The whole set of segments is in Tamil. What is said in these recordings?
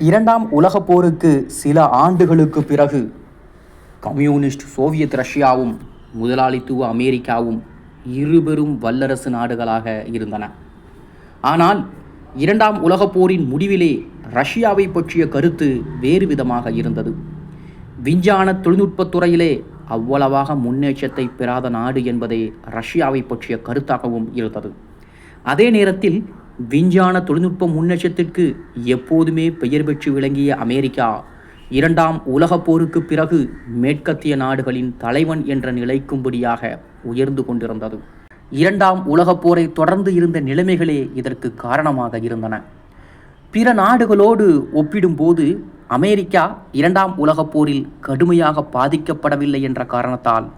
இரண்டாம் உலகப் போருக்கு சில ஆண்டுகளுக்கு பிறகு கம்யூனிஸ்ட் சோவியத் ரஷ்யாவும் முதலாளித்துவ அமெரிக்காவும் இருபெரும் வல்லரசு நாடுகளாக இருந்தன. ஆனால் இரண்டாம் உலகப் போரின் முடிவிலே ரஷ்யாவை பற்றிய கருத்து வேறு விதமாக இருந்தது. விஞ்ஞான தொழில்நுட்பத் துறையிலே அவ்வளவாக முன்னேற்றத்தை பெறாத நாடு என்பதே ரஷ்யாவை பற்றிய கருத்தாகவும் இருந்தது. அதே நேரத்தில் விஞ்ஞான தொழில்நுட்ப முன்னேற்றத்திற்கு எப்போதுமே பெயர் பெற்று விளங்கிய அமெரிக்கா இரண்டாம் உலகப் போருக்கு பிறகு மேற்கத்திய நாடுகளின் தலைவன் என்ற நிலைக்கும்படியாக உயர்ந்து கொண்டிருந்தது. இரண்டாம் உலகப் போரை தொடர்ந்து இருந்த நிலைமைகளே இதற்கு காரணமாக இருந்தன. பிற நாடுகளோடு ஒப்பிடும்போது அமெரிக்கா இரண்டாம் உலகப் போரில் கடுமையாக பாதிக்கப்படவில்லை என்ற காரணத்தால்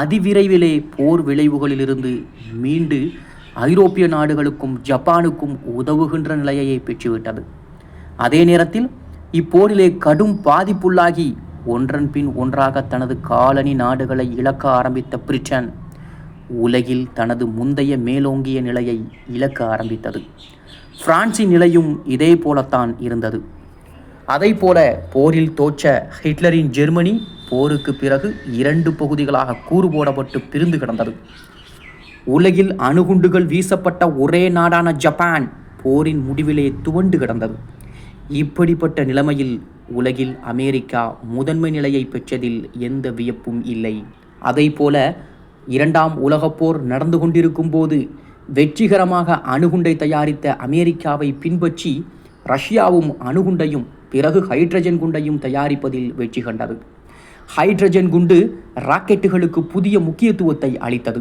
அதிவிரைவிலே போர் விளைவுகளிலிருந்து மீண்டு ஐரோப்பிய நாடுகளுக்கும் ஜப்பானுக்கும் உதவுகின்ற நிலையை பெற்றுவிட்டது. அதே நேரத்தில் இப்போரிலே கடும் பாதிப்புள்ளாகி ஒன்றன் பின் ஒன்றாக தனது காலனி நாடுகளை இழக்க ஆரம்பித்த பிரிட்டன் உலகில் தனது முந்தைய மேலோங்கிய நிலையை இழக்க ஆரம்பித்தது. பிரான்சின் நிலையும் இதே போலத்தான் இருந்தது. அதை போல போரில் தோற்ற ஹிட்லரின் ஜெர்மனி போருக்கு பிறகு இரண்டு பகுதிகளாக கூறு போடப்பட்டு பிரிந்து கிடந்தது. உலகில் அணுகுண்டுகள் வீசப்பட்ட ஒரே நாடான ஜப்பான் போரின் முடிவிலே துவண்டு கிடந்தது. இப்படிப்பட்ட நிலைமையில் உலகில் அமெரிக்கா முதன்மை நிலையை பெற்றதில் எந்த வியப்பும் இல்லை. அதை போல இரண்டாம் உலகப்போர் நடந்து கொண்டிருக்கும் போது வெற்றிகரமாக அணுகுண்டை தயாரித்த அமெரிக்காவை பின்பற்றி ரஷ்யாவும் அணுகுண்டையும் பிறகு ஹைட்ரஜன் குண்டையும் தயாரிப்பதில் வெற்றி கண்டது. ஹைட்ரஜன் குண்டு ராக்கெட்டுகளுக்கு புதிய முக்கியத்துவத்தை அளித்தது.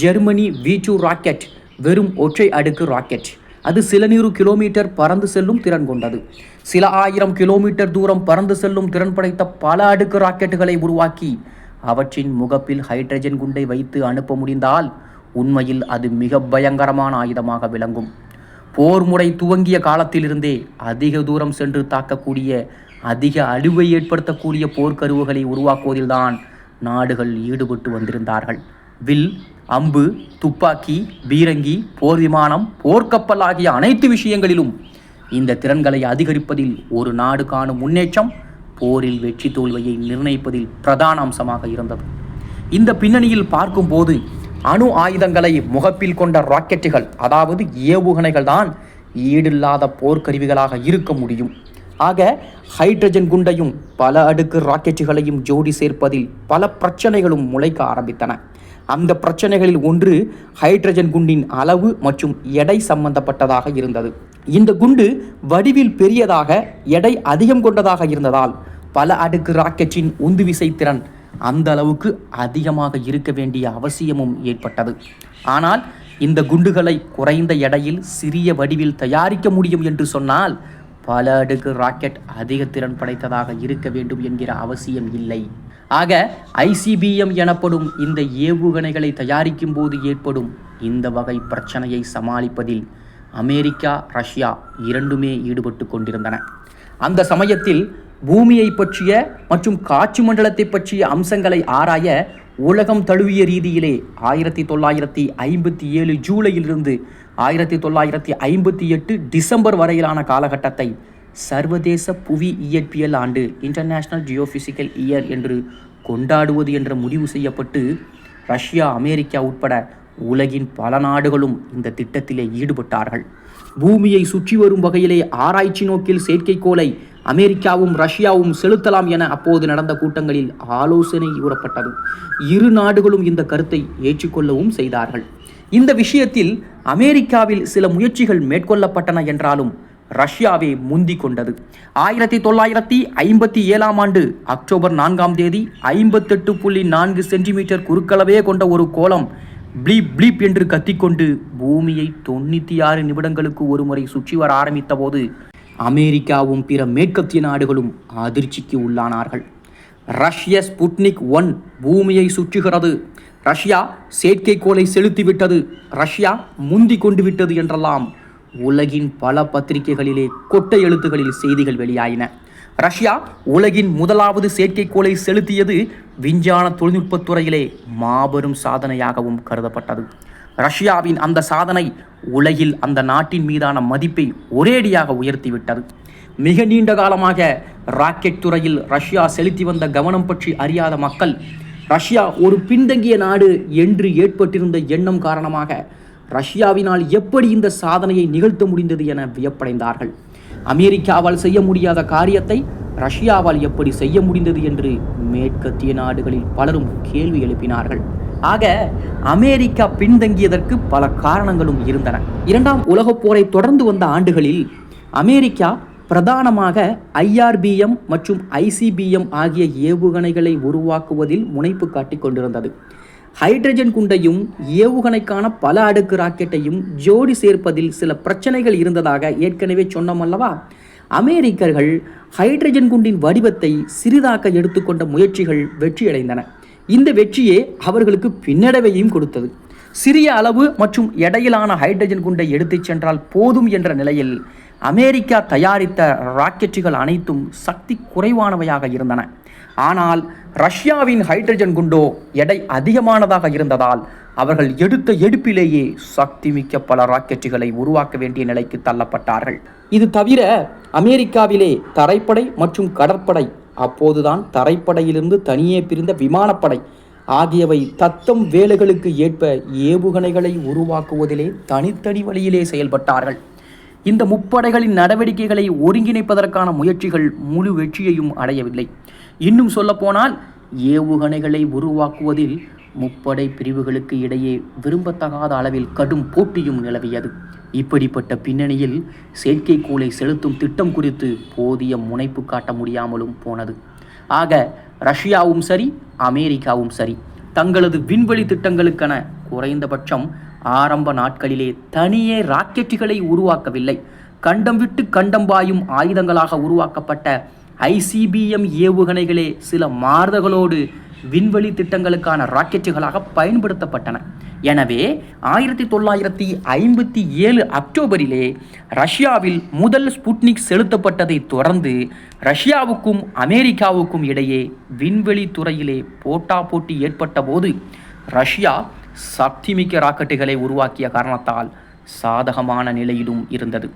ஜெர்மனி வி டூ ராக்கெட் வெறும் ஒற்றை அடுக்கு ராக்கெட். அது சில நூறு கிலோமீட்டர் பறந்து செல்லும் திறன் கொண்டது. சில ஆயிரம் கிலோமீட்டர் தூரம் பறந்து செல்லும் திறன் படைத்த பல அடுக்கு ராக்கெட்டுகளை உருவாக்கி அவற்றின் முகப்பில் ஹைட்ரஜன் குண்டை வைத்து அனுப்ப முடிந்தால் உண்மையில் அது மிக பயங்கரமான ஆயுதமாக விளங்கும். போர் முறை துவங்கிய காலத்திலிருந்தே அதிக தூரம் சென்று தாக்கக்கூடிய அதிக அழிவை ஏற்படுத்தக்கூடிய போர்க்கருவுகளை உருவாக்குவதில்தான் நாடுகள் ஈடுபட்டு வந்திருந்தார்கள். வில் அம்பு துப்பாக்கி பீரங்கி போர் விமானம் போர்க்கப்பல் ஆகிய அனைத்து விஷயங்களிலும் இந்த திறன்களை அதிகரிப்பதில் ஒரு நாடு காணும் முன்னேற்றம் போரில் வெற்றி தோல்வியை நிர்ணயிப்பதில் பிரதான அம்சமாக இருந்தது. இந்த பின்னணியில் பார்க்கும்போது அணு ஆயுதங்களை முகப்பில் கொண்ட ராக்கெட்டுகள் அதாவது ஏவுகணைகள் தான் ஈடில்லாத போர்க்கருவிகளாக இருக்க முடியும். ஆக ஹைட்ரஜன் குண்டையும் பல அடுக்கு ராக்கெட்டுகளையும் ஜோடி சேர்ப்பதில் பல பிரச்சனைகளும் முளைக்க ஆரம்பித்தன. அந்த பிரச்சனைகளில் ஒன்று ஹைட்ரஜன் குண்டின் அளவு மற்றும் எடை சம்பந்தப்பட்டதாக இருந்தது. இந்த குண்டு வடிவில் பெரியதாக எடை அதிகம் கொண்டதாக இருந்ததால் பல அடுக்கு ராக்கெட்டின் உந்துவிசை திறன் அந்த அளவுக்கு அதிகமாக இருக்க வேண்டிய அவசியமும் ஏற்பட்டது. ஆனால் இந்த குண்டுகளை குறைந்த எடையில் சிறிய வடிவில் தயாரிக்க முடியும் என்று சொன்னால் பல அடுக்கு ராக்கெட் அதிக திறன் படைத்ததாக இருக்க வேண்டும் என்கிற அவசியம் இல்லை. ஆக ஐசிபிஎம் எனப்படும் இந்த ஏவுகணைகளை தயாரிக்கும் போது ஏற்படும் இந்த வகை பிரச்சனையை சமாளிப்பதில் அமெரிக்கா ரஷ்யா இரண்டுமே ஈடுபட்டு கொண்டிருந்தன. அந்த சமயத்தில் பூமியை பற்றிய மற்றும் காட்சி மண்டலத்தை பற்றிய அம்சங்களை ஆராய உலகம் தழுவிய ரீதியிலே ஆயிரத்தி தொள்ளாயிரத்தி ஐம்பத்தி ஏழு ஜூலையிலிருந்து ஆயிரத்தி தொள்ளாயிரத்தி ஐம்பத்தி எட்டு டிசம்பர் வரையிலான காலகட்டத்தை சர்வதேச புவி இயற்பியல் ஆண்டு இன்டர்நேஷனல் ஜியோபிசிக்கல் இயர் என்று கொண்டாடுவது என்ற முடிவு செய்யப்பட்டு ரஷ்யா அமெரிக்கா உட்பட உலகின் பல நாடுகளும் இந்த திட்டத்திலே ஈடுபட்டார்கள். பூமியை சுற்றி வரும் வகையிலே ஆராய்ச்சி நோக்கில் செயற்கைக்கோளை அமெரிக்காவும் ரஷ்யாவும் செலுத்தலாம் என அப்போது நடந்த கூட்டங்களில் ஆலோசனை கூறப்பட்டது. இரு நாடுகளும் இந்த கருத்தை ஏற்றுக்கொள்ளவும் செய்தார்கள். இந்த விஷயத்தில் அமெரிக்காவில் சில முயற்சிகள் மேற்கொள்ளப்பட்டன என்றாலும் ரஷ்யாவே முந்தி கொண்டது. ஆயிரத்தி தொள்ளாயிரத்தி ஐம்பத்தி ஏழாம் ஆண்டு அக்டோபர் நான்காம் தேதி ஐம்பத்தெட்டு புள்ளி நான்கு சென்டிமீட்டர் குறுக்களவே கொண்ட ஒரு கோலம் ப்ளீப் ப்ளீப் என்று கத்திக்கொண்டு பூமியை தொண்ணூற்றி ஆறு நிமிடங்களுக்கு ஒரு முறை சுற்றி வர ஆரம்பித்த போது அமெரிக்காவும் பிற மேற்கத்திய நாடுகளும் அதிர்ச்சிக்கு உள்ளானார்கள். ரஷ்ய ஸ்புட்னிக் ஒன் பூமியை சுற்றுகிறது. ரஷ்யா செயற்கைக்கோளை செலுத்திவிட்டது. ரஷ்யா முந்தி கொண்டு விட்டது என்றெல்லாம் உலகின் பல பத்திரிகைகளிலே கொட்டை எழுத்துகளில் செய்திகள் வெளியாயின. ரஷ்யா உலகின் முதலாவது செயற்கைக்கோளை செலுத்தியது விஞ்ஞான தொழில்நுட்பத் துறையிலே மாபெரும் சாதனையாகவும் கருதப்பட்டது. ரஷ்யாவின் அந்த சாதனை உலகில் அந்த நாட்டின் மீதான மதிப்பை ஒரேடியாக உயர்த்திவிட்டது. மிக நீண்ட காலமாக ராக்கெட் துறையில் ரஷ்யா செலுத்தி வந்த கவனம் பற்றி அறியாத மக்கள் ரஷ்யா ஒரு பின்தங்கிய நாடு என்று ஏற்பட்டிருந்த எண்ணம் காரணமாக ரஷ்யாவினால் எப்படி இந்த சாதனையை நிகழ்த்த முடிந்தது என வியப்படைந்தார்கள். அமெரிக்காவால் செய்ய முடியாத காரியத்தை ரஷ்யாவால் எப்படி செய்ய முடிந்தது என்று மேற்கத்திய நாடுகளில் பலரும் கேள்வி எழுப்பினார்கள். ஆக அமெரிக்கா பின்தங்கியதற்கு பல காரணங்களும் இருந்தன. இரண்டாம் உலகப் போரை தொடர்ந்து வந்த ஆண்டுகளில் அமெரிக்கா பிரதானமாக ஐஆர்பிஎம் மற்றும் ஐசிபிஎம் ஆகிய ஏவுகணைகளை உருவாக்குவதில் முனைப்பு காட்டிக் கொண்டிருந்தது. ஹைட்ரஜன் குண்டையும் ஏவுகணைக்கான பல அடுக்கு ராக்கெட்டையும் ஜோடி சேர்ப்பதில் சில பிரச்சனைகள் இருந்ததாக ஏற்கனவே சொன்னோம் அல்லவா அமெரிக்கர்கள் ஹைட்ரஜன் குண்டின் வடிவத்தை சிறிதாக்க எடுத்துக்கொண்ட முயற்சிகள் வெற்றியடைந்தன. இந்த வெற்றியே அவர்களுக்கு பின்னடைவையும் கொடுத்தது. சிறிய அளவு மற்றும் எடையிலான ஹைட்ரஜன் குண்டை எடுத்துச் சென்றால் போதும் என்ற நிலையில் அமெரிக்கா தயாரித்த ராக்கெட்டுகள் அனைத்தும் சக்தி குறைவானவையாக இருந்தன. ஆனால் ரஷ்யாவின் ஹைட்ரஜன் குண்டோ எடை அதிகமானதாக இருந்ததால் அவர்கள் எடுத்த எடுப்பிலேயே சக்தி மிக்க பல ராக்கெட்டுகளை உருவாக்க வேண்டிய நிலைக்கு தள்ளப்பட்டார்கள். இது தவிர அமெரிக்காவிலே தரைப்படை மற்றும் கடற்படை அப்போதுதான் தரைப்படையிலிருந்து தனியே பிரிந்த விமானப்படை ஆகியவை தத்தம் வேலைகளுக்கு ஏற்ப ஏவுகணைகளை உருவாக்குவதிலே தனித்தனி வழியிலே செயல்பட்டார்கள். இந்த முப்படைகளின் நடவடிக்கைகளை ஒருங்கிணைப்பதற்கான முயற்சிகள் முழு வெற்றியையும் அடையவில்லை. இன்னும் சொல்லப்போனால் ஏவுகணைகளை உருவாக்குவதில் முப்படை பிரிவுகளுக்கு இடையே விரும்பத்தகாத அளவில் கடும் போட்டியும் நிலவியது. இப்படிப்பட்ட பின்னணியில் செயற்கைக்கோளை செலுத்தும் திட்டம் குறித்து போதிய முனைப்பு காட்ட முடியாமலும் போனது. ஆக ரஷ்யாவும் சரி அமெரிக்காவும் சரி தங்களது விண்வெளி திட்டங்களுக்கென குறைந்தபட்சம் ஆரம்ப நாட்களிலே தனியே ராக்கெட்டுகளை உருவாக்கவில்லை. கண்டம் விட்டு கண்டம் பாயும் ஆயுதங்களாக உருவாக்கப்பட்ட ஐசிபிஎம் ஏவுகணைகளே சில மாறுதல்களோடு விண்வெளி திட்டங்களுக்கான ராக்கெட்டுகளாக பயன்படுத்தப்பட்டன. எனவே ஆயிரத்தி தொள்ளாயிரத்தி ஐம்பத்தி ஏழு அக்டோபரிலே ரஷ்யாவில் முதல் ஸ்புட்னிக் செலுத்தப்பட்டதை தொடர்ந்து ரஷ்யாவுக்கும் அமெரிக்காவுக்கும் இடையே விண்வெளி துறையிலே போட்டா போட்டி ஏற்பட்ட போது ரஷ்யா சக்திமிக்க ராக்கெட்டுகளை உருவாக்கிய காரணத்தால் சாதகமான நிலையிலும் இருந்தது.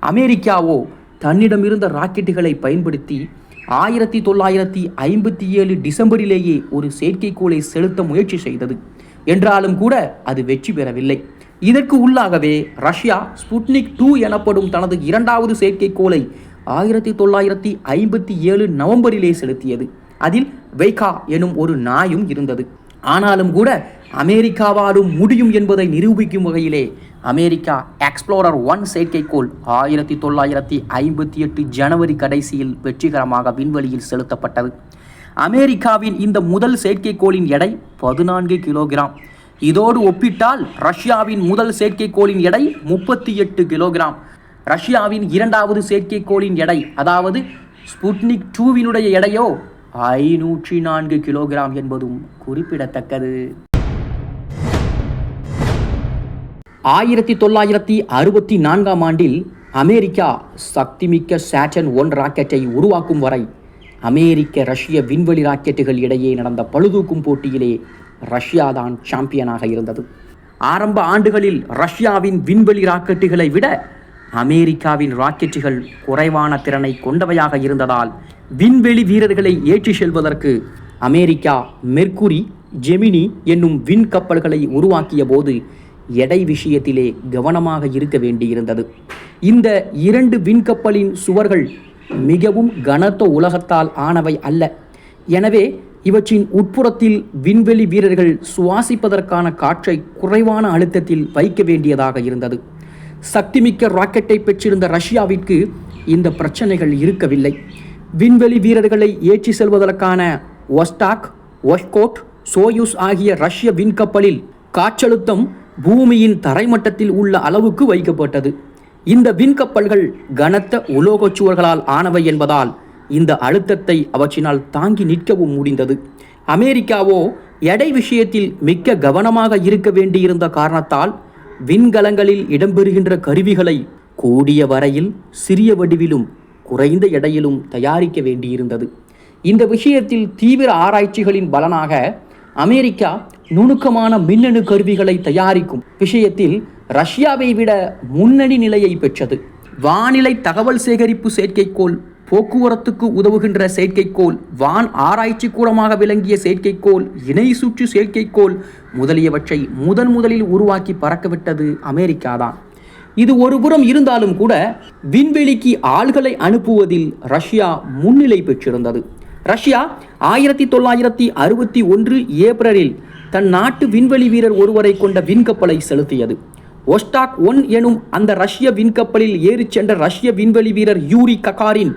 அமெரிக்காவோ தன்னிடமிருந்த ராக்கெட்டுகளை பயன்படுத்தி ஆயிரத்தி தொள்ளாயிரத்தி ஐம்பத்தி ஏழு டிசம்பரிலேயே ஒரு செயற்கைக்கோளை செலுத்த முயற்சி செய்தது. என்றாலும் கூட அது வெற்றி பெறவில்லை. இதற்கு உள்ளாகவே ரஷ்யா ஸ்புட்னிக் டூ எனப்படும் தனது இரண்டாவது செயற்கைக்கோளை ஆயிரத்தி தொள்ளாயிரத்தி ஐம்பத்தி ஏழு நவம்பரிலே செலுத்தியது. அதில் வைகா எனும் ஒரு நாயும் இருந்தது. ஆனாலும் கூட அமெரிக்காவாலும் முடியும் என்பதை நிரூபிக்கும் வகையிலே அமெரிக்கா எக்ஸ்ப்ளோரர் ஒன் செயற்கைக்கோள் ஆயிரத்தி தொள்ளாயிரத்தி ஐம்பத்தி எட்டு ஜனவரி கடைசியில் வெற்றிகரமாக விண்வெளியில் செலுத்தப்பட்டது. அமெரிக்காவின் இந்த முதல் செயற்கைக்கோளின் எடை பதினான்கு கிலோகிராம். இதோடு ஒப்பிட்டால் ரஷ்யாவின் முதல் செயற்கைக்கோளின் எடை முப்பத்தி எட்டு கிலோகிராம். ரஷ்யாவின் இரண்டாவது செயற்கைக்கோளின் எடை அதாவது ஸ்புட்னிக் டூவினுடைய எடையோ ஐநூற்றி நான்கு கிலோகிராம் என்பதும் குறிப்பிடத்தக்கது. ஆயிரத்தி தொள்ளாயிரத்தி அறுபத்தி நான்காம் ஆண்டில் அமெரிக்கா சக்திமிக்க சேட்டன் ஒன் ராக்கெட்டை உருவாக்கும் வரை அமெரிக்க ரஷ்ய விண்வெளி ராக்கெட்டுகள் இடையே நடந்த பழுதூக்கும் போட்டியிலே ரஷ்யா தான் சாம்பியனாக இருந்தது. ஆரம்ப ஆண்டுகளில் ரஷ்யாவின் விண்வெளி ராக்கெட்டுகளை விட அமெரிக்காவின் ராக்கெட்டுகள் குறைவான திறனை கொண்டவையாக இருந்ததால் விண்வெளி வீரர்களை ஏற்றி செல்வதற்கு அமெரிக்கா மெர்க்குரி ஜெமினி என்னும் விண் கப்பல்களை உருவாக்கிய போது எடை விஷயத்திலே கவனமாக இருக்க வேண்டியிருந்தது. இந்த இரண்டு விண்கப்பலின் சுவர்கள் மிகவும் கனத்த உலகத்தால் ஆனவை அல்ல. எனவே இவற்றின் உட்புறத்தில் விண்வெளி வீரர்கள் சுவாசிப்பதற்கான காற்றை குறைவான அழுத்தத்தில் வைக்க வேண்டியதாக இருந்தது. சக்திமிக்க ராக்கெட்டை பெற்றிருந்த ரஷ்யாவிற்கு இந்த பிரச்சனைகள் இருக்கவில்லை. விண்வெளி வீரர்களை ஏற்றி செல்வதற்கான ஒஸ்டாக் ஒஷ்கோட் சோயூஸ் ஆகிய ரஷ்ய விண்கப்பலில் காற்றழுத்தம் பூமியின் தரைமட்டத்தில் உள்ள அளவுக்கு வைக்கப்பட்டது. இந்த விண்கப்பல்கள் கனத்த உலோகச் சுவர்களால் ஆனவை என்பதால் இந்த அழுத்தத்தை அவற்றினால் தாங்கி நிற்கவும் முடிந்தது. அமெரிக்காவோ எடை விஷயத்தில் மிக்க கவனமாக இருக்க வேண்டியிருந்த காரணத்தால் விண்கலங்களில் இடம்பெறுகின்ற கருவிகளை கூடிய வரையில் சிறிய வடிவிலும் குறைந்த எடையிலும் தயாரிக்க வேண்டியிருந்தது. இந்த விஷயத்தில் தீவிர ஆராய்ச்சிகளின் பலனாக அமெரிக்கா நுணுக்கமான மின்னணு கருவிகளை தயாரிக்கும் விஷயத்தில் ரஷ்யாவை விட முன்னணி நிலையை பெற்றது. வானிலை தகவல் சேகரிப்பு செயற்கைக்கோள் போக்குவரத்துக்கு உதவுகின்ற செயற்கைக்கோள் வான் ஆராய்ச்சி கூடமாக விளங்கிய செயற்கைக்கோள் இணை சுற்று செயற்கைக்கோள் முதலியவற்றை முதன் முதலில் உருவாக்கி பறக்கவிட்டது அமெரிக்கா தான் இது ஒருபுறம் இருந்தாலும் கூட விண்வெளிக்கு ஆள்களை அனுப்புவதில் ரஷ்யா முன்னிலை பெற்றிருந்தது. ரஷ்யா ஆயிரத்தி தொள்ளாயிரத்தி அறுபத்தி ஒன்று ஏப்ரலில் தன் நாட்டு விண்வெளி வீரர் ஒருவரை கொண்ட விண்கப்பலை செலுத்தியது. ஒஸ்டாக் ஒன் எனும் அந்த ரஷ்ய விண்கப்பலில் ஏறிச் சென்ற ரஷ்ய விண்வெளி வீரர் யூரி ககாரின்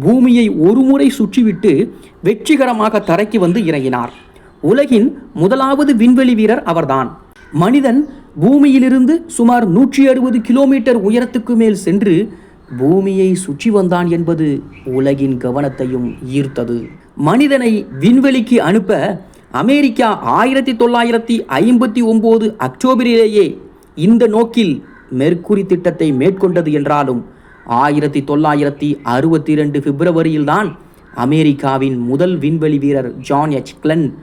பூமியை ஒருமுறை சுற்றிவிட்டு வெற்றிகரமாக தரைக்கு வந்து இறங்கினார். உலகின் முதலாவது விண்வெளி வீரர் அவர்தான். மனிதன் பூமியிலிருந்து சுமார் நூற்றி அறுபது கிலோமீட்டர் உயரத்துக்கு மேல் சென்று பூமியை சுற்றி வந்தான் என்பது உலகின் கவனத்தையும் ஈர்த்தது. மனிதனை விண்வெளிக்கு அனுப்ப அமெரிக்கா ஆயிரத்தி தொள்ளாயிரத்தி ஐம்பத்தி ஒம்பது அக்டோபரிலேயே இந்த நோக்கில் மெர்க்குரி திட்டத்தை மேற்கொண்டது என்றாலும் ஆயிரத்தி தொள்ளாயிரத்தி அறுபத்தி ரெண்டு பிப்ரவரியில்தான் அமெரிக்காவின் முதல் விண்வெளி வீரர் ஜான் எச். கிளன்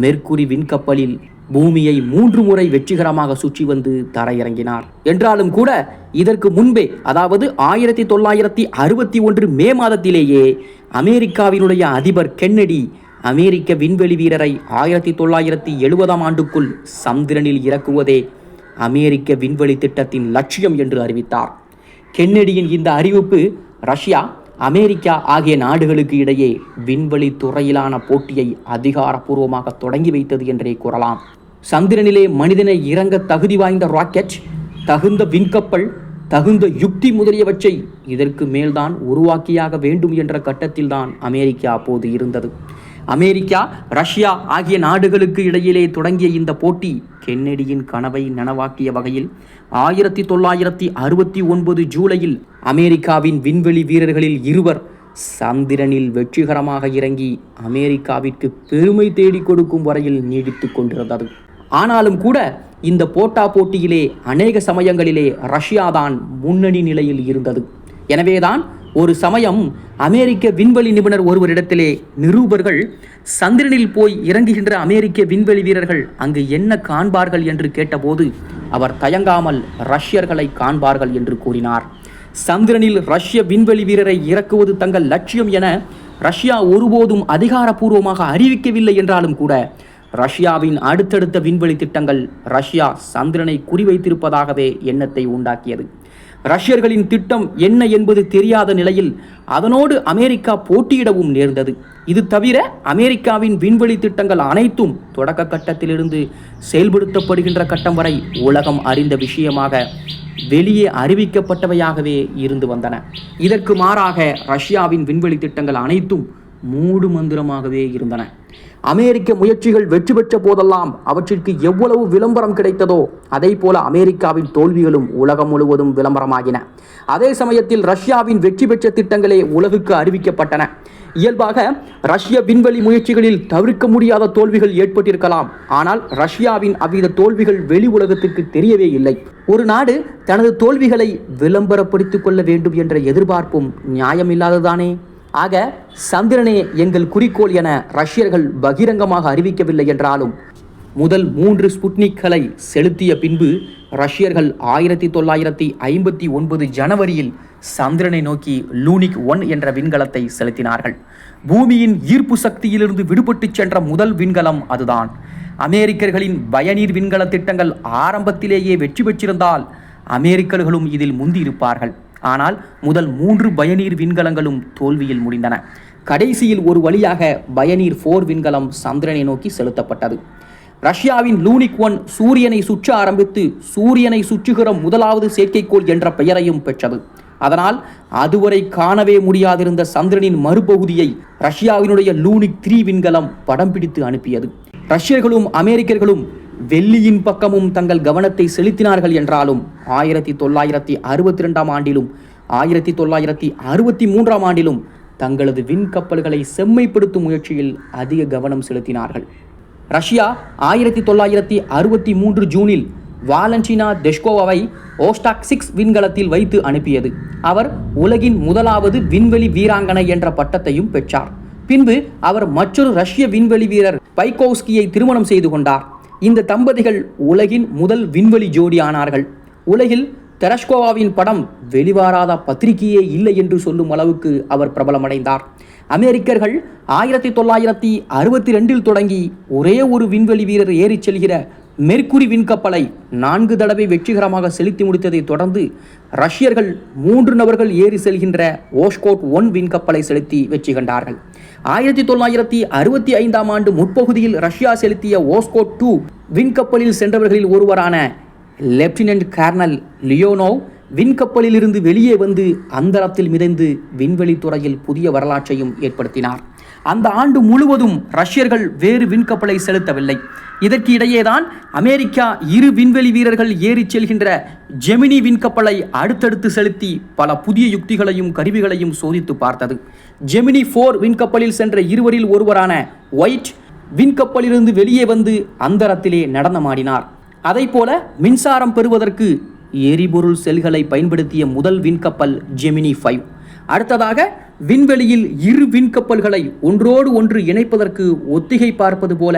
மெர்க்குரி விண்கப்பலில் பூமியை மூன்று முறை வெற்றிகரமாக சுற்றி வந்து தரையிறங்கினார். என்றாலும் கூட இதற்கு முன்பே அதாவது ஆயிரத்தி தொள்ளாயிரத்தி அறுபத்தி ஒன்று மே மாதத்திலேயே அமெரிக்காவினுடைய அதிபர் கென்னடி அமெரிக்க விண்வெளி வீரரை ஆயிரத்தி தொள்ளாயிரத்தி எழுபதாம் ஆண்டுக்குள் சந்திரனில் இறக்குவதே அமெரிக்க விண்வெளி திட்டத்தின் லட்சியம் என்று அறிவித்தார். கென்னடியின் இந்த அறிவிப்பு ரஷ்யா அமெரிக்கா ஆகிய நாடுகளுக்கு இடையே விண்வெளி துறையிலான போட்டியை அதிகாரப்பூர்வமாக தொடங்கி வைத்தது என்றே கூறலாம். சந்திரனிலே மனிதனை இறங்க தகுதி வாய்ந்த ராக்கெட் தகுந்த விண்கப்பல் தகுந்த யுக்தி முதலியவற்றை இதற்கு மேல்தான் உருவாக்கியாக வேண்டும் என்ற கட்டத்தில்தான் அமெரிக்கா அப்போது இருந்தது. அமெரிக்கா ரஷ்யா ஆகிய நாடுகளுக்கு இடையிலே தொடங்கிய இந்த போட்டி கென்னடியின் கனவை நனவாக்கிய வகையில் ஆயிரத்தி தொள்ளாயிரத்தி அறுபத்தி ஒன்பது ஜூலையில் அமெரிக்காவின் விண்வெளி வீரர்களில் இருவர் சந்திரனில் வெற்றிகரமாக இறங்கி அமெரிக்காவிற்கு பெருமை தேடிக் கொடுக்கும் வரையில் நீடித்து கொண்டிருந்தது. ஆனாலும் கூட இந்த போட்டா போட்டியிலே அநேக சமயங்களிலே ரஷ்யாதான் முன்னணி நிலையில் இருந்தது. எனவேதான் ஒரு சமயம் அமெரிக்க விண்வெளி நிபுணர் ஒருவரிடத்திலே நிருபர்கள் சந்திரனில் போய் இறங்குகின்ற அமெரிக்க விண்வெளி வீரர்கள் அங்கு என்ன காண்பார்கள் என்று கேட்டபோது அவர் தயங்காமல் ரஷ்யர்களை காண்பார்கள் என்று கூறினார். சந்திரனில் ரஷ்ய விண்வெளி வீரரை இறக்குவது தங்கள் லட்சியம் என ரஷ்யா ஒருபோதும் அதிகாரப்பூர்வமாக அறிவிக்கவில்லை என்றாலும் கூட ரஷ்யாவின் அடுத்தடுத்த விண்வெளி திட்டங்கள் ரஷ்யா சந்திரனை குறிவைத்திருப்பதாகவே எண்ணத்தை உண்டாக்கியது. ரஷ்யர்களின் திட்டம் என்ன என்பது தெரியாத நிலையில் அதனோடு அமெரிக்கா போட்டியிடவும் நேர்ந்தது. இது தவிர அமெரிக்காவின் விண்வெளி திட்டங்கள் அனைத்தும் தொடக்க கட்டத்திலிருந்து செயல்படுத்தப்படுகின்ற கட்டம் வரை உலகம் அறிந்த விஷயமாக வெளியே அறிவிக்கப்பட்டவையாகவே இருந்து வந்தன. இதற்கு மாறாக ரஷ்யாவின் விண்வெளி திட்டங்கள் அனைத்தும் மூடு மந்திரமாகவே இருந்தன. அமெரிக்க முயற்சிகள் வெற்றி பெற்ற போதெல்லாம் அவற்றிற்கு எவ்வளவு விளம்பரம் கிடைத்ததோ அதே போல அமெரிக்காவின் தோல்விகளும் உலகம் முழுவதும் விளம்பரமாகின. அதே சமயத்தில் ரஷ்யாவின் வெற்றி பெற்ற திட்டங்களே உலகுக்கு அறிவிக்கப்பட்டன. இயல்பாக ரஷ்ய விண்வெளி முயற்சிகளில் தவிர்க்க முடியாத தோல்விகள் ஏற்பட்டிருக்கலாம். ஆனால் ரஷ்யாவின் அவ்வித தோல்விகள் வெளி உலகத்திற்கு தெரியவே இல்லை. ஒரு நாடு தனது தோல்விகளை விளம்பரப்படுத்திக் கொள்ள வேண்டும் என்ற எதிர்பார்ப்பும் நியாயமில்லாததானே? ஆக சந்திரனே எங்கள் குறிக்கோள் என ரஷ்யர்கள் பகிரங்கமாக அறிவிக்கவில்லை என்றாலும் முதல் மூன்று ஸ்புட்னிக்களை செலுத்திய பின்பு ரஷ்யர்கள் ஆயிரத்தி தொள்ளாயிரத்தி ஐம்பத்தி ஒன்பது ஜனவரியில் சந்திரனை நோக்கி லூனிக் ஒன் என்ற விண்கலத்தை செலுத்தினார்கள். பூமியின் ஈர்ப்பு சக்தியிலிருந்து விடுபட்டுச் சென்ற முதல் விண்கலம் அதுதான். அமெரிக்கர்களின் பயனீர் விண்கல திட்டங்கள் ஆரம்பத்திலேயே வெற்றி பெற்றிருந்தால் அமெரிக்கர்களும் இதில் முந்தியிருப்பார்கள். ஆனால் முதல் மூன்று பயனீர் விண்கலங்களும் தோல்வியில் முடிந்தன. கடைசியில் ஒரு வழியாக பயனீர் ஃபோர் விண்கலம் சந்திரனை நோக்கி செலுத்தப்பட்டது. ரஷ்யாவின் லூனிக் ஒன் சூரியனை சுற்ற ஆரம்பித்து சூரியனை சுற்றுகிற முதலாவது செயற்கைக்கோள் என்ற பெயரையும் பெற்றது. அதனால் அதுவரை காணவே முடியாதிருந்த சந்திரனின் மறுபகுதியை ரஷ்யாவினுடைய லூனிக் த்ரீ விண்கலம் படம் பிடித்து அனுப்பியது. ரஷ்யர்களும் அமெரிக்கர்களும் வெள்ளியின் பக்கமும் தங்கள் கவனத்தை செலுத்தினார்கள் என்றாலும் ஆயிரத்தி தொள்ளாயிரத்தி அறுபத்தி ரெண்டாம் ஆண்டிலும் ஆயிரத்தி தொள்ளாயிரத்தி அறுபத்தி மூன்றாம் ஆண்டிலும் தங்களது விண்கப்பல்களை செம்மைப்படுத்தும் முயற்சியில் அதிக கவனம் செலுத்தினார்கள். ரஷ்யா ஆயிரத்தி தொள்ளாயிரத்தி அறுபத்தி மூன்று ஜூனில் வாலன்டினா தெஷ்கோவாவை ஓஸ்டாக் சிக்ஸ் விண்கலத்தில் வைத்து அனுப்பியது. அவர் உலகின் முதலாவது விண்வெளி வீராங்கனை என்ற பட்டத்தையும் பெற்றார். பின்பு அவர் மற்றொரு ரஷ்ய விண்வெளி வீரர் பைகோவ்ஸ்கியை திருமணம் செய்து கொண்டார். இந்த தம்பதிகள் உலகின் முதல் விண்வெளி ஜோடி ஆனார்கள். உலகில் தெரஷ்கோவாவின் படம் வெளிவாராத பத்திரிகையே இல்லை என்று சொல்லும் அளவுக்கு அவர் பிரபலமடைந்தார். அமெரிக்கர்கள் ஆயிரத்தி தொள்ளாயிரத்தி அறுபத்தி ரெண்டில் தொடங்கி ஒரே ஒரு விண்வெளி வீரர் ஏறிச் செல்கிற மெர்க்குரி விண்கப்பலை நான்கு தடவை வெற்றிகரமாக செலுத்தி முடித்ததை தொடர்ந்து ரஷ்யர்கள் மூன்று நபர்கள் ஏறி செல்கின்ற ஓஷ்கோட் ஒன் விண்கப்பலை செலுத்தி வெற்றி கண்டார்கள். ஆயிரத்தி தொள்ளாயிரத்தி அறுபத்தி ஐந்தாம் ஆண்டு முற்பகுதியில் ரஷ்யா செலுத்திய ஓஸ்கோட் டூ விண்கப்பலில் சென்றவர்களில் ஒருவரான லெப்டினன்ட் கர்னல் லியோனோவ் விண்கப்பலிலிருந்து வெளியே வந்து அந்தரத்தில் மிதந்து விண்வெளித்துறையில் புதிய வரலாற்றையும் ஏற்படுத்தினார். அந்த ஆண்டு முழுவதும் ரஷ்யர்கள் வேறு விண்கப்பலை செலுத்தவில்லை. இதற்கு இடையேதான் அமெரிக்கா இரு விண்வெளி வீரர்கள் ஏறிச் செல்கின்ற ஜெமினி விண்கப்பலை அடுத்தடுத்து செலுத்தி பல புதிய யுக்திகளையும் கருவிகளையும் சோதித்து பார்த்தது. ஜெமினி ஃபோர் விண்கப்பலில் சென்ற இருவரில் ஒருவரான ஒயிட் விண்கப்பலிலிருந்து வெளியே வந்து அந்தரத்திலே நடனமாடினார். அதைப்போல மின்சாரம் பெறுவதற்கு எரிபொருள் செல்களை பயன்படுத்திய முதல் விண்கப்பல் ஜெமினி ஃபைவ் அடுத்ததாக விண்வெளியில் இரு விண்கப்பல்களை ஒன்றோடு ஒன்று இணைப்பதற்கு ஒத்திகை பார்ப்பது போல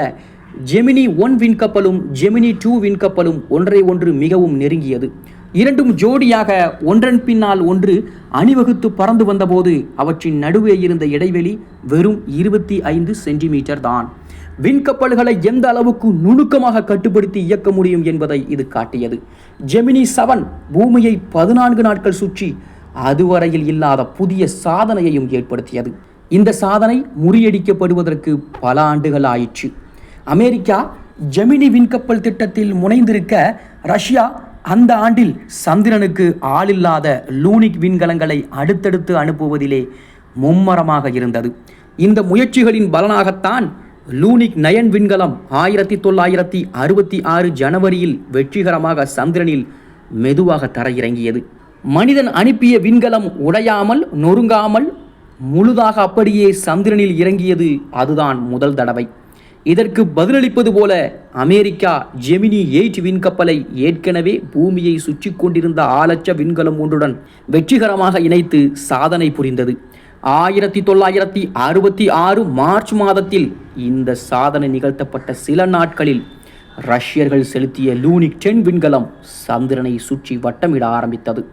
ஜெமினி ஒன் விண்கப்பலும் ஜெமினி டூ விண்கப்பலும் ஒன்றை ஒன்று மிகவும் நெருங்கியது. இரண்டும் ஜோடியாக ஒன்றன் பின்னால் ஒன்று அணிவகுத்து பறந்து வந்தபோது அவற்றின் நடுவே இருந்த இடைவெளி வெறும் இருபத்தி ஐந்து சென்டிமீட்டர் தான். விண்கப்பல்களை எந்த அளவுக்கு நுணுக்கமாக கட்டுப்படுத்தி இயக்க முடியும் என்பதை இது காட்டியது. ஜெமினி செவன் பூமியை பதினான்கு நாட்கள் சுற்றி அதுவரையில் இல்லாத புதிய சாதனையையும் ஏற்படுத்தியது. இந்த சாதனை முறியடிக்கப்படுவதற்கு பல ஆண்டுகள் ஆயிற்று. அமெரிக்கா ஜெமினி விண்கப்பல் திட்டத்தில் முனைந்திருக்க ரஷ்யா அந்த ஆண்டில் சந்திரனுக்கு ஆளில்லாத லூனிக் விண்கலங்களை அடுத்தடுத்து அனுப்புவதிலே மும்மரமாக இருந்தது. இந்த முயற்சிகளின் பலனாகத்தான் லூனிக் நயன் விண்கலம் ஆயிரத்தி தொள்ளாயிரத்தி அறுபத்தி ஆறு ஜனவரியில் வெற்றிகரமாக சந்திரனில் மெதுவாக தரையிறங்கியது. மனிதன் அனுப்பிய விண்கலம் உடையாமல் நொறுங்காமல் முழுதாக அப்படியே சந்திரனில் இறங்கியது அதுதான் முதல் தடவை. இதற்கு பதிலளிப்பது போல அமெரிக்கா ஜெமினி எயிட் விண்கப்பலை ஏற்கனவே பூமியை சுற்றி கொண்டிருந்த ஆலட்ச விண்கலம் ஒன்றுடன் வெற்றிகரமாக இணைத்து சாதனை புரிந்தது. ஆயிரத்தி தொள்ளாயிரத்தி அறுபத்தி ஆறு மார்ச் மாதத்தில் இந்த சாதனை நிகழ்த்தப்பட்ட சில நாட்களில் ரஷ்யர்கள் செலுத்திய லூனிக் டென் விண்கலம் சந்திரனை சுற்றி வட்டமிட ஆரம்பித்தது.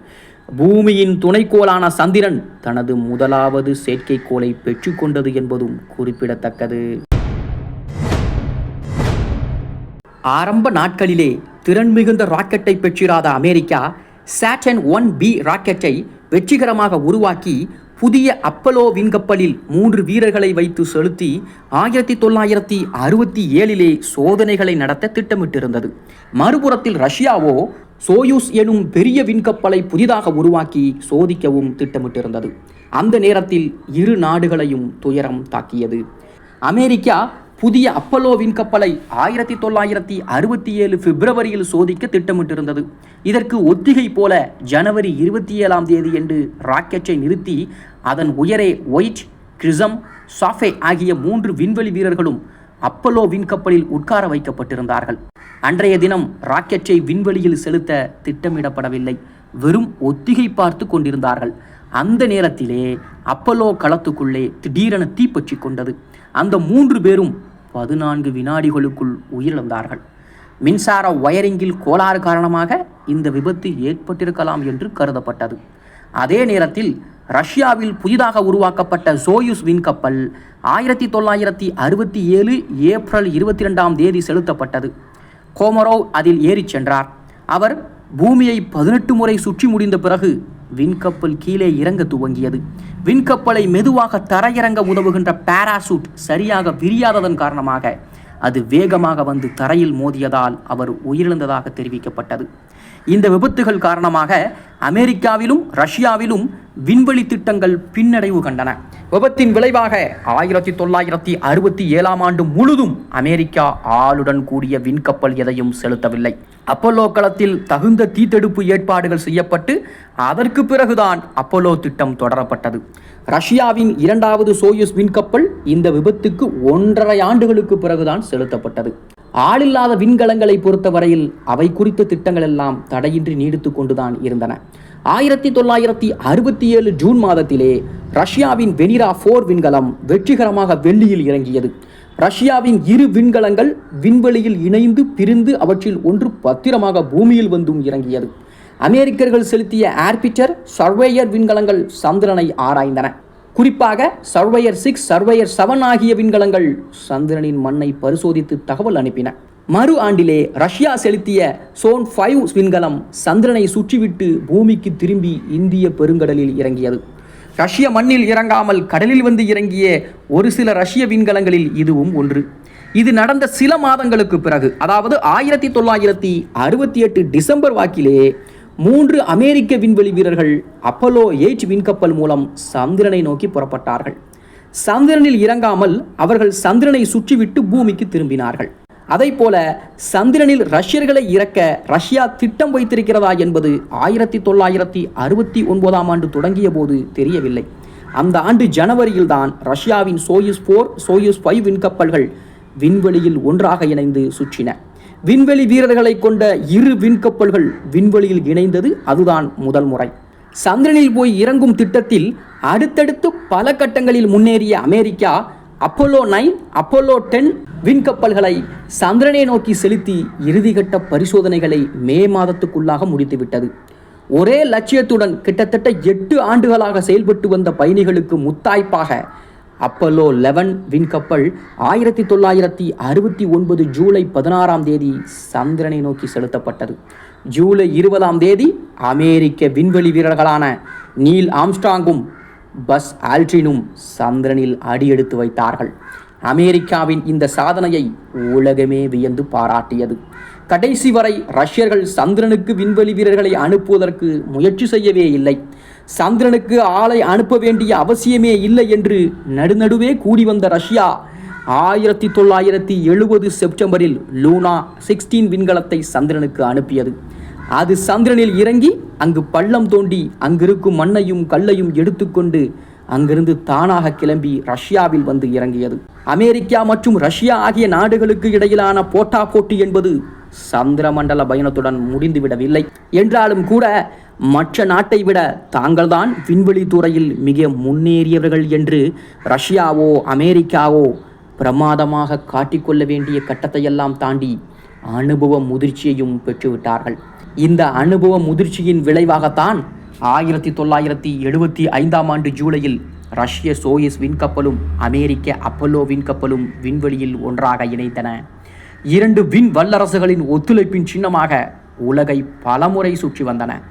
பூமியின் துணைக்கோளான சந்திரன் தனது முதலாவது செயற்கைக்கோளை பெற்றுக்கொண்டது என்பதும் குறிப்பிடத்தக்கது. ஆரம்ப நாட்களிலே திறன் மிகுந்த ராக்கெட்டை பெற்றிராத அமெரிக்கா சாட்டன் ஒன் பி ராக்கெட்டை வெற்றிகரமாக உருவாக்கி புதிய அப்பலோ விண்கப்பலில் மூன்று வீரர்களை வைத்து செலுத்தி ஆயிரத்தி தொள்ளாயிரத்தி அறுபத்தி ஏழிலே சோதனைகளை நடத்த திட்டமிட்டிருந்தது. மறுபுறத்தில் ரஷ்யாவோ சோயூஸ் எனும் பெரிய விண்கப்பலை புதிதாக உருவாக்கி சோதிக்கவும் திட்டமிட்டிருந்தது. அந்த நேரத்தில் இரு நாடுகளையும் துயரம் தாக்கியது. அமெரிக்கா புதிய அப்பல்லோ விண்கப்பலை ஆயிரத்தி தொள்ளாயிரத்தி அறுபத்தி ஏழு பிப்ரவரியில் சோதிக்க திட்டமிட்டிருந்தது. இதற்கு ஒத்திகை போல ஜனவரி இருபத்தி ஏழாம் தேதி என்று ராக்கெட்டை நிறுத்தி அதன் உயரே ஒயிட் கிரிசம் சாஃபே ஆகிய மூன்று விண்வெளி வீரர்களும் அப்பல்லோ விண்கப்பலில் உட்கார வைக்கப்பட்டிருந்தார்கள். அன்றைய தினம் ராக்கெட்டை விண்வெளியில் செலுத்த திட்டமிடப்படவில்லை. வெறும் ஒத்திகை பார்த்து கொண்டிருந்தார்கள். அந்த நேரத்திலே அப்பல்லோ களத்துக்குள்ளே திடீரென தீப்பற்றி கொண்டது. அந்த மூன்று பேரும் பதினான்கு வினாடிகளுக்குள் உயிரிழந்தார்கள். மின்சார வயரிங்கில் கோளாறு காரணமாக இந்த விபத்து ஏற்பட்டிருக்கலாம் என்று கருதப்பட்டது. அதே நேரத்தில் ரஷ்யாவில் புதிதாக உருவாக்கப்பட்ட சோயுஸ் விண்கப்பல் ஆயிரத்தி தொள்ளாயிரத்தி அறுபத்தி ஏழு ஏப்ரல் இருபத்தி ரெண்டாம் தேதி செலுத்தப்பட்டது. கோமரோவ் அதில் ஏறிச் சென்றார். அவர் பூமியை பதினெட்டு முறை சுற்றி முடிந்த பிறகு விண்கப்பல் கீழே இறங்க துவங்கியது. விண்கப்பலை மெதுவாக தரையிறங்க உதவுகின்ற பாராசூட் சரியாக விரியாததன் காரணமாக அது வேகமாக வந்து தரையில் மோதியதால் அவர் உயிரிழந்ததாக தெரிவிக்கப்பட்டது. இந்த விபத்துகள் காரணமாக அமெரிக்காவிலும் ரஷ்யாவிலும் விண்வெளி திட்டங்கள் பின்னடைவு கண்டன. விபத்தின் விளைவாக ஆயிரத்தி தொள்ளாயிரத்தி அறுபத்தி ஏழாம் ஆண்டு முழுதும் அமெரிக்கா ஆளுடன் கூடிய விண்கப்பல் எதையும் செலுத்தவில்லை. அப்பல்லோ களத்தில் தகுந்த தீத்தெடுப்பு ஏற்பாடுகள் செய்யப்பட்டு அதற்கு பிறகுதான் அப்பல்லோ திட்டம் தொடரப்பட்டது. ரஷ்யாவின் இரண்டாவது சோயுஸ் விண்கப்பல் இந்த விபத்துக்கு ஒன்றரை ஆண்டுகளுக்கு பிறகுதான் செலுத்தப்பட்டது. ஆளில்லாத விண்கலங்களை பொறுத்தவரையில் அவை குறித்த திட்டங்கள் எல்லாம் தடையின்றி நீடித்து கொண்டுதான் இருந்தன. ஆயிரத்தி தொள்ளாயிரத்தி அறுபத்தி ஏழு ஜூன் மாதத்திலே ரஷ்யாவின் வெனிரா போர் விண்கலம் வெற்றிகரமாக வெள்ளியில் இறங்கியது. ரஷ்யாவின் இரு விண்கலங்கள் விண்வெளியில் இணைந்து பிரிந்து அவற்றில் ஒன்று பத்திரமாக பூமியில் வந்தும் இறங்கியது. அமெரிக்கர்கள் செலுத்திய ஆர்பிட்டர் சர்வேயர் விண்கலங்கள் சந்திரனை ஆராய்ந்தன. குறிப்பாக சர்வேயர் சிக்ஸ் சர்வேயர் செவன் ஆகிய விண்கலங்கள் சந்திரனின் மண்ணை பரிசோதித்து தகவல் அனுப்பின. மறு ஆண்டிலே ரஷ்யா செலுத்திய சோன் ஃபைவ் விண்கலம் சந்திரனை சுற்றிவிட்டு பூமிக்கு திரும்பி இந்திய பெருங்கடலில் இறங்கியது. ரஷ்ய மண்ணில் இறங்காமல் கடலில் வந்து இறங்கிய ஒரு சில ரஷ்ய விண்கலங்களில் இதுவும் ஒன்று. இது நடந்த சில மாதங்களுக்கு பிறகு அதாவது ஆயிரத்தி தொள்ளாயிரத்தி அறுபத்தி எட்டு டிசம்பர் வாக்கிலே மூன்று அமெரிக்க விண்வெளி வீரர்கள் அப்பலோ எயிட் விண்கப்பல் மூலம் சந்திரனை நோக்கி புறப்பட்டார்கள். சந்திரனில் இறங்காமல் அவர்கள் சந்திரனை சுற்றிவிட்டு பூமிக்கு திரும்பினார்கள். அதை போல சந்திரனில் ரஷ்யர்களை இறக்க ரஷ்யா திட்டம் வைத்திருக்கிறதா என்பது ஆயிரத்தி தொள்ளாயிரத்தி அறுபத்தி ஒன்பதாம் ஆண்டு தொடங்கிய போது தெரியவில்லை. அந்த ஆண்டு ஜனவரியில்தான் ரஷ்யாவின் சோயுஸ் போர் சோயுஸ் ஃபைவ் விண்கப்பல்கள் விண்வெளியில் ஒன்றாக இணைந்து சுற்றின. விண்வெளி வீரர்களை கொண்ட இரு விண்கப்பல்கள் விண்வெளியில் இணைந்தது அதுதான் முதல் முறை. சந்திரனில் போய் இறங்கும் திட்டத்தில் அடுத்தடுத்து பல கட்டங்களில் முன்னேறிய America Apollo nine Apollo ten விண்கப்பல்களை சந்திரனை நோக்கி செலுத்தி இறுதிகட்ட பரிசோதனைகளை மே மாதத்துக்குள்ளாக முடித்துவிட்டது. ஒரே லட்சியத்துடன் கிட்டத்தட்ட எட்டு ஆண்டுகளாக செயல்பட்டு வந்த பயணிகளுக்கு முத்தாய்ப்பாக அப்பல்லோ லெவன் விண்கப்பல் ஆயிரத்தி தொள்ளாயிரத்தி அறுபத்தி ஒன்பது ஜூலை பதினாறாம் தேதி சந்திரனை நோக்கி செலுத்தப்பட்டது. ஜூலை இருபதாம் தேதி அமெரிக்க விண்வெளி வீரர்களான நீல் ஆம்ஸ்டாங்கும் பஸ் ஆல்ட்ரினும் சந்திரனில் அடியெடுத்து வைத்தார்கள். அமெரிக்காவின் இந்த சாதனையை உலகமே வியந்து பாராட்டியது. கடைசி வரை ரஷ்யர்கள் சந்திரனுக்கு விண்வெளி வீரர்களை அனுப்புவதற்கு முயற்சி செய்யவே இல்லை. சந்திரனுக்கு ஆளை அனுப்ப வேண்டிய அவசியமே இல்லை என்று நடுநடுவே கூடி வந்த ரஷ்யா ஆயிரத்தி தொள்ளாயிரத்தி எழுபது செப்டம்பரில் லூனா சிக்ஸ்டீன் விண்கலத்தை சந்திரனுக்கு அனுப்பியது. அது சந்திரனில் இறங்கி அங்கு பள்ளம் தோண்டி அங்கிருக்கும் மண்ணையும் கல்லையும் எடுத்துக்கொண்டு அங்கிருந்து தானாக கிளம்பி ரஷ்யாவில் வந்து இறங்கியது. அமெரிக்கா மற்றும் ரஷ்யா ஆகிய நாடுகளுக்கு இடையிலான போட்டா போட்டி என்பது சந்திரமண்டல பயணத்துடன் முடிந்துவிடவில்லை. என்றாலும் கூட மற்ற நாட்டை விட தாங்கள்தான் விண்வெளி துறையில் மிக முன்னேறியவர்கள் என்று ரஷ்யாவோ அமெரிக்காவோ பிரமாதமாக காட்டிக்கொள்ள வேண்டிய கட்டத்தையெல்லாம் தாண்டி அனுபவ முதிர்ச்சியையும் பெற்றுவிட்டார்கள். இந்த அனுபவ முதிர்ச்சியின் விளைவாகத்தான் ஆயிரத்தி தொள்ளாயிரத்தி எழுபத்தி ஐந்தாம் ஆண்டு ஜூலையில் ரஷ்ய சோயிஸ் விண்கப்பலும் அமெரிக்க அப்பல்லோ விண்கப்பலும் விண்வெளியில் ஒன்றாக இணைந்தன. இரண்டு விண் வல்லரசுகளின் ஒத்துழைப்பின் சின்னமாக உலகை பலமுறை சுற்றி வந்தன.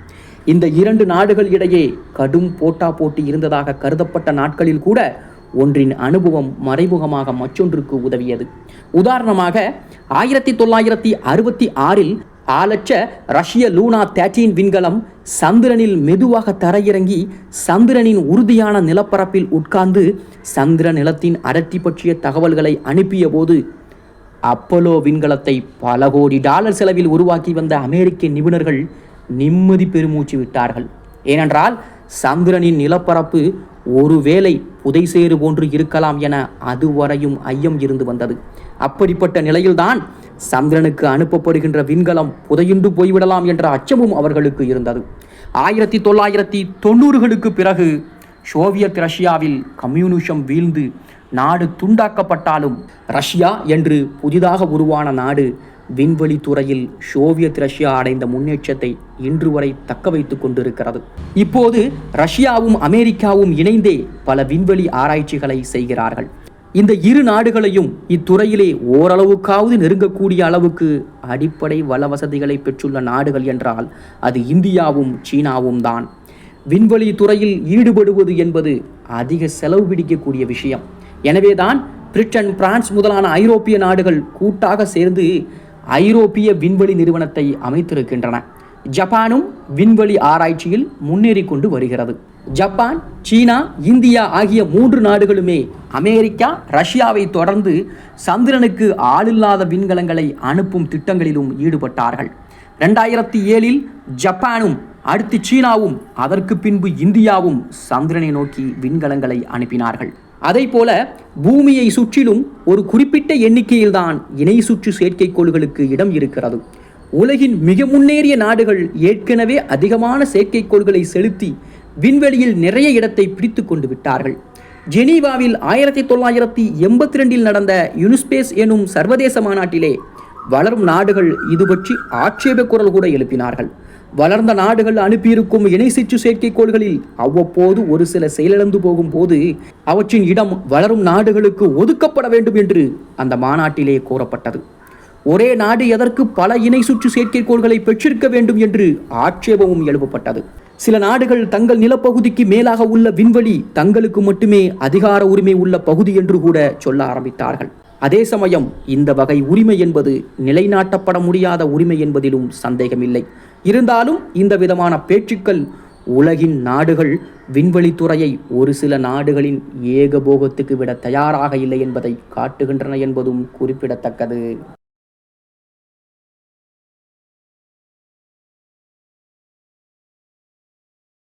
இந்த இரண்டு நாடுகள் இடையே கடும் போட்டா போட்டி இருந்ததாக கருதப்பட்ட நாட்களில் கூட ஒன்றின் அனுபவம் மறைமுகமாக மற்றொன்றுக்கு உதவியது. உதாரணமாக ஆயிரத்தி தொள்ளாயிரத்தி அறுபத்தி ஆறில் ஆளற்ற ரஷ்ய லூனா தேர்ட்டீன் விண்கலம் சந்திரனில் மெதுவாக தரையிறங்கி சந்திரனின் உறுதியான நிலப்பரப்பில் உட்கார்ந்து சந்திர நிலத்தின் அடர்த்தி பற்றிய தகவல்களை அனுப்பிய போது அப்போலோ விண்கலத்தை பல கோடி டாலர் செலவில் உருவாக்கி வந்த அமெரிக்க நிபுணர்கள் நிம்மதி பெருமூச்சு விட்டார்கள். ஏனென்றால் சந்திரனின் நிலப்பரப்பு ஒருவேளை புதைசேறு போன்று இருக்கலாம் என அதுவரையும் ஐயம் இருந்து வந்தது. அப்படிப்பட்ட நிலையில்தான் சந்திரனுக்கு அனுப்பப்படுகின்ற விண்கலம் புதையுண்டு போய்விடலாம் என்ற அச்சமும் அவர்களுக்கு இருந்தது. ஆயிரத்தி தொள்ளாயிரத்தி தொண்ணூறுகளுக்கு பிறகு சோவியத் ரஷ்யாவில் கம்யூனிசம் வீழ்ந்து நாடு துண்டாக்கப்பட்டாலும் ரஷ்யா என்று புதிதாக உருவான நாடு விண்வெளி துறையில் சோவியத் ரஷ்யா அடைந்த முன்னேற்றத்தை இன்று வரை தக்க வைத்துக் கொண்டிருக்கிறது. இப்போது ரஷ்யாவும் அமெரிக்காவும் இணைந்தே பல விண்வெளி ஆராய்ச்சிகளை செய்கிறார்கள். இந்த இரு நாடுகளையும் இத்துறையிலே ஓரளவுக்காவது நெருங்கக்கூடிய அளவுக்கு அடிப்படை வள வசதிகளை பெற்றுள்ள நாடுகள் என்றால் அது இந்தியாவும் சீனாவும் தான். விண்வெளி துறையில் ஈடுபடுவது என்பது அதிக செலவு பிடிக்கக்கூடிய விஷயம். எனவேதான் பிரிட்டன் பிரான்ஸ் முதலான ஐரோப்பிய நாடுகள் கூட்டாக சேர்ந்து ஐரோப்பிய விண்வெளி நிறுவனத்தை அமைத்திருக்கின்றன. ஜப்பானும் விண்வெளி ஆராய்ச்சியில் முன்னேறி கொண்டு வருகிறது. ஜப்பான் சீனா இந்தியா ஆகிய மூன்று நாடுகளுமே அமெரிக்கா ரஷ்யாவை தொடர்ந்து சந்திரனுக்கு ஆளில்லாத விண்கலங்களை அனுப்பும் திட்டங்களிலும் ஈடுபட்டார்கள். ரெண்டாயிரத்தி ஏழில் ஜப்பானும் அடுத்து சீனாவும் அதற்கு பின்பு இந்தியாவும் சந்திரனை நோக்கி விண்கலங்களை அனுப்பினார்கள். அதை போல பூமியை சுற்றிலும் ஒரு குறிப்பிட்ட எண்ணிக்கையில்தான் இணை சுற்று செயற்கைக்கோள்களுக்கு இடம் இருக்கிறது. உலகின் மிக முன்னேறிய நாடுகள் ஏற்கனவே அதிகமான செயற்கைக்கோள்களை செலுத்தி விண்வெளியில் நிறைய இடத்தை பிடித்து கொண்டு விட்டார்கள். ஜெனீவாவில் ஆயிரத்தி தொள்ளாயிரத்தி எண்பத்தி ரெண்டில் நடந்த யுனிஸ்பேஸ் எனும் சர்வதேச மாநாட்டிலே வளரும் நாடுகள் இது பற்றி ஆட்சேப குரல் கூட எழுப்பினார்கள். வளர்ந்த நாடுகள் அனுப்பியிருக்கும் இணை சிற்று செயற்கைக்கோள்களில் அவ்வப்போது ஒரு சில செயலிழந்து போகும்போது அவற்றின் இடம் வளரும் நாடுகளுக்கு ஒதுக்கப்பட வேண்டும் என்று அந்த மாநாட்டிலே கூறப்பட்டது ஒரே நாடு எதற்கு பல இணை சுற்று செயற்கைக்கோள்களை பெற்றிருக்க வேண்டும் என்று ஆட்சேபமும் எழுப்பப்பட்டது. சில நாடுகள் தங்கள் நிலப்பகுதிக்கு மேலாக உள்ள விண்வெளி தங்களுக்கு மட்டுமே அதிகார உரிமை உள்ள பகுதி என்று கூட சொல்ல ஆரம்பித்தார்கள். அதே சமயம் இந்த வகை உரிமை என்பது நிலைநாட்டப்பட முடியாத உரிமை என்பதிலும் சந்தேகமில்லை. இருந்தாலும் இந்த விதமான பேச்சுக்கள் உலகின் நாடுகள் விண்வெளித்துறையை ஒரு சில நாடுகளின் ஏகபோகத்துக்கு விட தயாராக இல்லை என்பதை காட்டுகின்றன என்பதும் குறிப்பிடத்தக்கது.